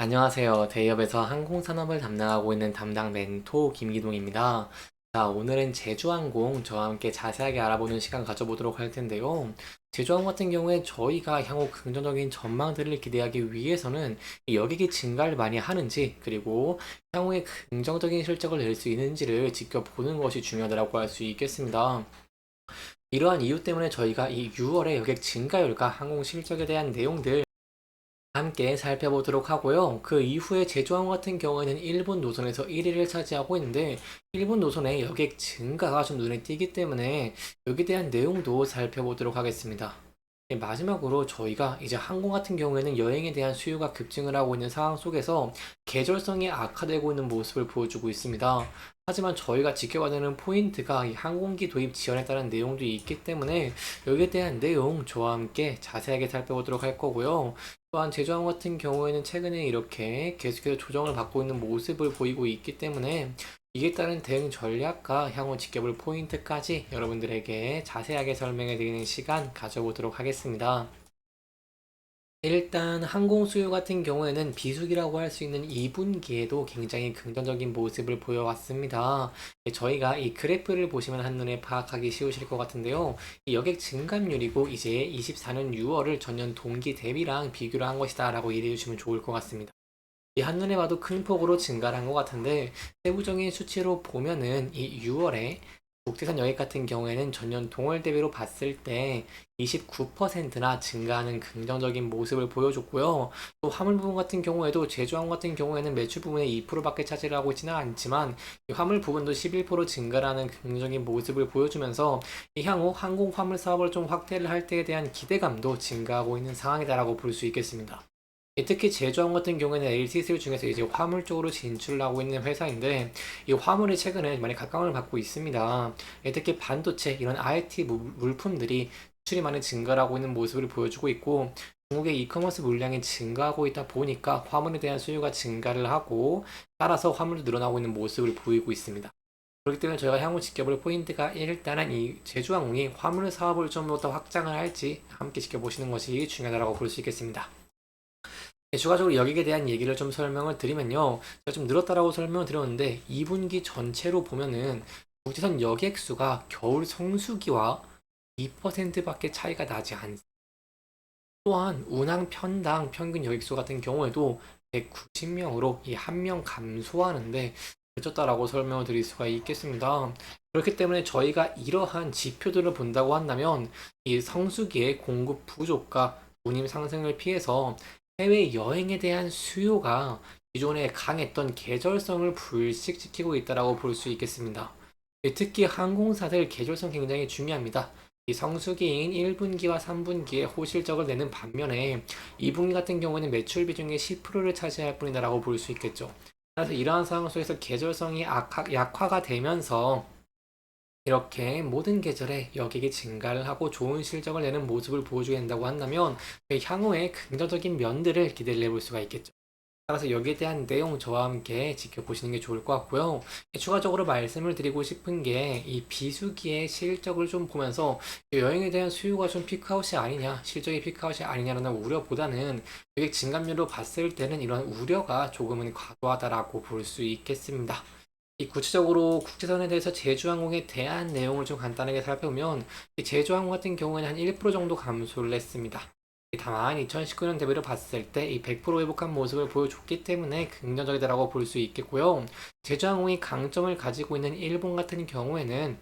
안녕하세요. 대기업에서 항공산업을 담당하고 있는 담당 멘토 김기동입니다. 자, 오늘은 제주항공 저와 함께 자세하게 알아보는 시간 가져보도록 할 텐데요. 제주항공 같은 경우에 저희가 향후 긍정적인 전망들을 기대하기 위해서는 이 여객이 증가를 많이 하는지, 그리고 향후에 긍정적인 실적을 낼 수 있는지를 지켜보는 것이 중요하다고 할 수 있겠습니다. 이러한 이유 때문에 저희가 이 6월의 여객 증가율과 항공 실적에 대한 내용들 함께 살펴보도록 하고요. 그 이후에 제주항공 같은 경우에는 일본 노선에서 1위를 차지하고 있는데 일본 노선의 여객 증가가 좀 눈에 띄기 때문에 여기에 대한 내용도 살펴보도록 하겠습니다. 네, 마지막으로 저희가 이제 항공 같은 경우에는 여행에 대한 수요가 급증을 하고 있는 상황 속에서 계절성이 악화되고 있는 모습을 보여주고 있습니다. 하지만 저희가 지켜봐야 되는 포인트가 이 항공기 도입 지원에 따른 내용도 있기 때문에 여기에 대한 내용 저와 함께 자세하게 살펴보도록 할 거고요. 또한 제주항 같은 경우에는 최근에 이렇게 계속해서 조정을 받고 있는 모습을 보이고 있기 때문에 이에 따른 대응 전략과 향후 지켜볼 포인트까지 여러분들에게 자세하게 설명해 드리는 시간 가져보도록 하겠습니다. 일단 항공 수요 같은 경우에는 비수기라고 할 수 있는 2분기에도 굉장히 긍정적인 모습을 보여왔습니다. 예, 저희가 이 그래프를 보시면 한눈에 파악하기 쉬우실 것 같은데요. 이 여객 증감률이고 이제 24년 6월을 전년 동기 대비랑 비교를 한 것이다 라고 이해해 주시면 좋을 것 같습니다. 이 한눈에 봐도 큰 폭으로 증가를 한 것 같은데 세부적인 수치로 보면은 이 6월에 국제선 여객 같은 경우에는 전년 동월 대비로 봤을 때 29%나 증가하는 긍정적인 모습을 보여줬고요. 또 화물 부분 같은 경우에도 제주항 같은 경우에는 매출 부분의 2%밖에 차지를 하고 있지는 않지만 이 화물 부분도 11% 증가라는 긍정적인 모습을 보여주면서 이 향후 항공 화물 사업을 좀 확대를 할 때에 대한 기대감도 증가하고 있는 상황이다라고 볼 수 있겠습니다. 예, 특히 제조항 같은 경우에는 LCC 중에서 이제 화물 쪽으로 진출을 하고 있는 회사인데 이 화물이 최근에 많이 각광을 받고 있습니다. 예, 특히 반도체 이런 IT 물품들이 수출이 많이 증가를 하고 있는 모습을 보여주고 있고 중국의 이커머스 물량이 증가하고 있다 보니까 화물에 대한 수요가 증가를 하고 따라서 화물도 늘어나고 있는 모습을 보이고 있습니다. 그렇기 때문에 저희가 향후 지켜볼 포인트가 일단은 이 제주항공이 화물 사업을 좀 더 확장을 할지 함께 지켜보시는 것이 중요하다고 볼 수 있겠습니다. 네, 추가적으로 여기에 대한 얘기를 좀 설명을 드리면요. 제가 좀 늘었다라고 설명을 드렸는데 2분기 전체로 보면은 국제선 여객수가 겨울 성수기와 2%밖에 차이가 나지 않습니다. 또한 운항 편당 평균 여객수 같은 경우에도 190명으로 이 한 명 감소하는데 그쳤다라고 설명을 드릴 수가 있겠습니다. 그렇기 때문에 저희가 이러한 지표들을 본다고 한다면 이 성수기의 공급 부족과 운임 상승을 피해서 해외 여행에 대한 수요가 기존에 강했던 계절성을 불식시키고 있다고 볼 수 있겠습니다. 예, 특히 항공사들 계절성 굉장히 중요합니다. 이 성수기인 1분기와 3분기에 호실적을 내는 반면에 2분기 같은 경우는 매출 비중의 10%를 차지할 뿐이다라고 볼 수 있겠죠. 그래서 이러한 상황 속에서 계절성이 악화, 약화가 되면서 이렇게 모든 계절에 여객이 증가를 하고 좋은 실적을 내는 모습을 보여주게 된다고 한다면 그 향후에 긍정적인 면들을 기대를 해볼 수가 있겠죠. 따라서 여기에 대한 내용 저와 함께 지켜보시는 게 좋을 것 같고요. 추가적으로 말씀을 드리고 싶은 게 이 비수기의 실적을 좀 보면서 여행에 대한 수요가 좀 피크아웃이 아니냐, 실적이 피크아웃이 아니냐라는 우려보다는 여객 증감률로 봤을 때는 이런 우려가 조금은 과도하다라고 볼 수 있겠습니다. 이 구체적으로 국제선에 대해서 제주항공에 대한 내용을 좀 간단하게 살펴보면 제주항공 같은 경우에는 한 1% 정도 감소를 했습니다. 다만 2019년 대비로 봤을 때 이 100% 회복한 모습을 보여줬기 때문에 긍정적이다라고 볼 수 있겠고요. 제주항공이 강점을 가지고 있는 일본 같은 경우에는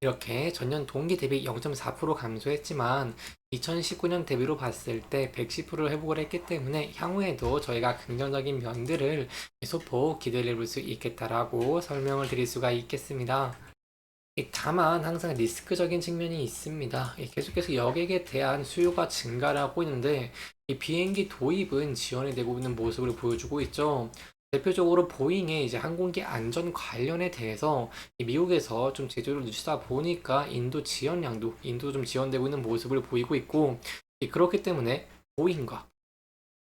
이렇게 전년 동기 대비 0.4% 감소했지만 2019년 대비로 봤을 때 110%를 회복을 했기 때문에 향후에도 저희가 긍정적인 면들을 소폭 기대를 해볼 수 있겠다라고 설명을 드릴 수가 있겠습니다. 다만 항상 리스크적인 측면이 있습니다. 계속해서 여객에 대한 수요가 증가를 하고 있는데 비행기 도입은 지원이 되고 있는 모습을 보여주고 있죠. 대표적으로 보잉의 이제 항공기 안전 관련에 대해서 미국에서 좀 제조를 늦추다 보니까 인도 지원량도 인도 좀 지원되고 있는 모습을 보이고 있고 그렇기 때문에 보잉과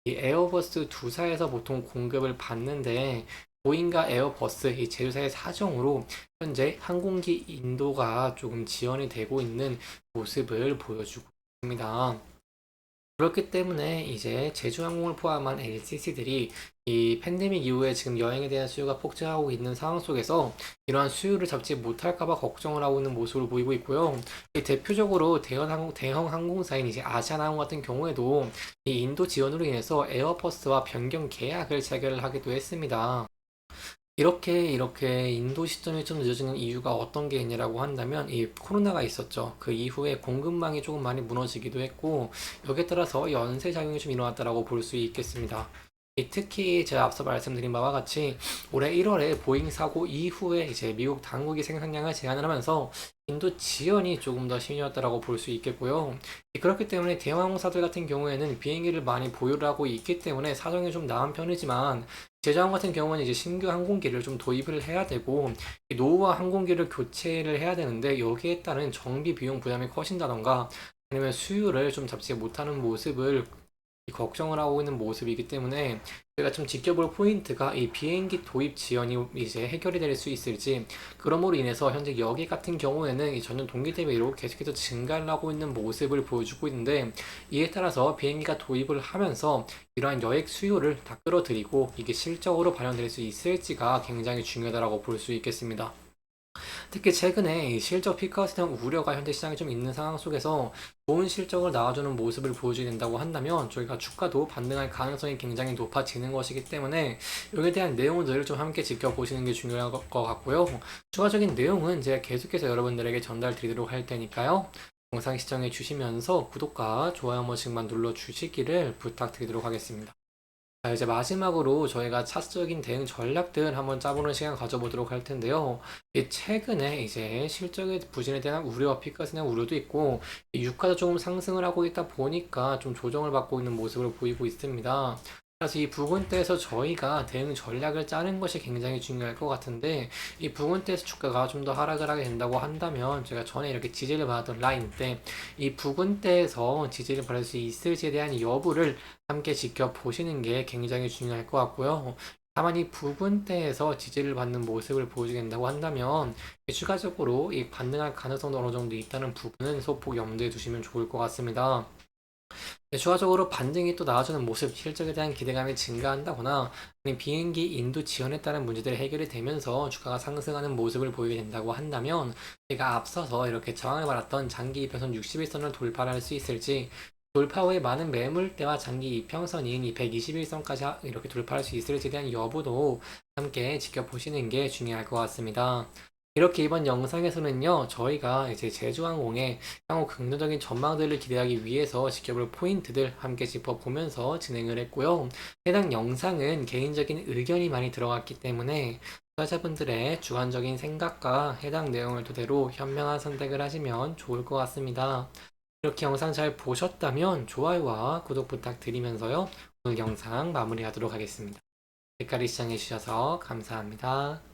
이 에어버스 두 사에서 보통 공급을 받는데 보잉과 에어버스 이 제조사의 사정으로 현재 항공기 인도가 조금 지원이 되고 있는 모습을 보여주고 있습니다. 그렇기 때문에 이제 제주항공을 포함한 LCC들이 이 팬데믹 이후에 지금 여행에 대한 수요가 폭증하고 있는 상황 속에서 이러한 수요를 잡지 못할까봐 걱정을 하고 있는 모습을 보이고 있고요. 이 대표적으로 대형, 항공, 대형 항공사인 이제 아시아나항공 같은 경우에도 이 인도 지원으로 인해서 에어버스와 변경 계약을 체결을 하기도 했습니다. 이렇게 이렇게 인도 시점이 좀 늦어지는 이유가 어떤 게 있냐라고 한다면 이 코로나가 있었죠. 그 이후에 공급망이 조금 많이 무너지기도 했고 여기에 따라서 연쇄 작용이 좀 일어났다라고 볼 수 있겠습니다. 이 특히 제가 앞서 말씀드린 바와 같이 올해 1월에 보잉 사고 이후에 이제 미국 당국이 생산량을 제한을 하면서 인도 지연이 조금 더 심해졌다라고 볼 수 있겠고요. 그렇기 때문에 대형 항공사들 같은 경우에는 비행기를 많이 보유를 하고 있기 때문에 사정이 좀 나은 편이지만 제주항 같은 경우는 이제 신규 항공기를 좀 도입을 해야 되고 이 노후화 항공기를 교체를 해야 되는데 여기에 따른 정비 비용 부담이 커진다던가 아니면 수요를 좀 잡지 못하는 모습을 걱정을 하고 있는 모습이기 때문에 저희가 좀 지켜볼 포인트가 이 비행기 도입 지연이 이제 해결이 될 수 있을지 그럼으로 인해서 현재 여기 같은 경우에는 이 전년 동기 대비로 계속해서 증가를 하고 있는 모습을 보여주고 있는데 이에 따라서 비행기가 도입을 하면서 이러한 여액 수요를 다 끌어들이고 이게 실적으로 반영될 수 있을지가 굉장히 중요하다고 볼 수 있겠습니다. 특히 최근에 이 실적 피크아웃에 대한 우려가 현재 시장에 좀 있는 상황 속에서 좋은 실적을 나와주는 모습을 보여줘야 된다고 한다면 저희가 주가도 반등할 가능성이 굉장히 높아지는 것이기 때문에 여기에 대한 내용들을 좀 함께 지켜보시는 게 중요할 것 같고요. 추가적인 내용은 제가 계속해서 여러분들에게 전달 드리도록 할 테니까요. 영상 시청해 주시면서 구독과 좋아요 한 번씩만 눌러 주시기를 부탁드리도록 하겠습니다. 자, 이제 마지막으로 저희가 차트적인 대응 전략들 한번 짜보는 시간 가져보도록 할 텐데요. 이 최근에 이제 실적의 부진에 대한 우려와 대한 우려도 있고, 이 유가도 조금 상승을 하고 있다 보니까 좀 조정을 받고 있는 모습을 보이고 있습니다. 그래서 이 부근대에서 저희가 대응 전략을 짜는 것이 굉장히 중요할 것 같은데 이 부근대에서 주가가 좀 더 하락을 하게 된다고 한다면 제가 전에 이렇게 지지를 받았던 라인 때 이 부근대에서 지지를 받을 수 있을지에 대한 여부를 함께 지켜보시는 게 굉장히 중요할 것 같고요. 다만 이 부분대에서 지지를 받는 모습을 보여주게 된다고 한다면 추가적으로 이 반등할 가능성도 어느 정도 있다는 부분은 소폭 염두에 두시면 좋을 것 같습니다. 네, 추가적으로 반등이 또 나아지는 모습, 실적에 대한 기대감이 증가한다거나 아니면 비행기 인도 지연에 따른 문제들이 해결이 되면서 주가가 상승하는 모습을 보이게 된다고 한다면 제가 앞서서 이렇게 저항을 받았던 장기 이평선 61선을 돌파할 수 있을지 돌파 후에 많은 매물대와 장기 이평선인 이 121선까지 이렇게 돌파할 수 있을지에 대한 여부도 함께 지켜보시는 게 중요할 것 같습니다. 이렇게 이번 영상에서는요, 저희가 이제 제주항공의 향후 긍정적인 전망들을 기대하기 위해서 지켜볼 포인트들 함께 짚어보면서 진행을 했고요. 해당 영상은 개인적인 의견이 많이 들어갔기 때문에 투자자분들의 주관적인 생각과 해당 내용을 토대로 현명한 선택을 하시면 좋을 것 같습니다. 이렇게 영상 잘 보셨다면 좋아요와 구독 부탁드리면서요. 오늘 영상 마무리하도록 하겠습니다. 댓글 시청해주셔서 감사합니다.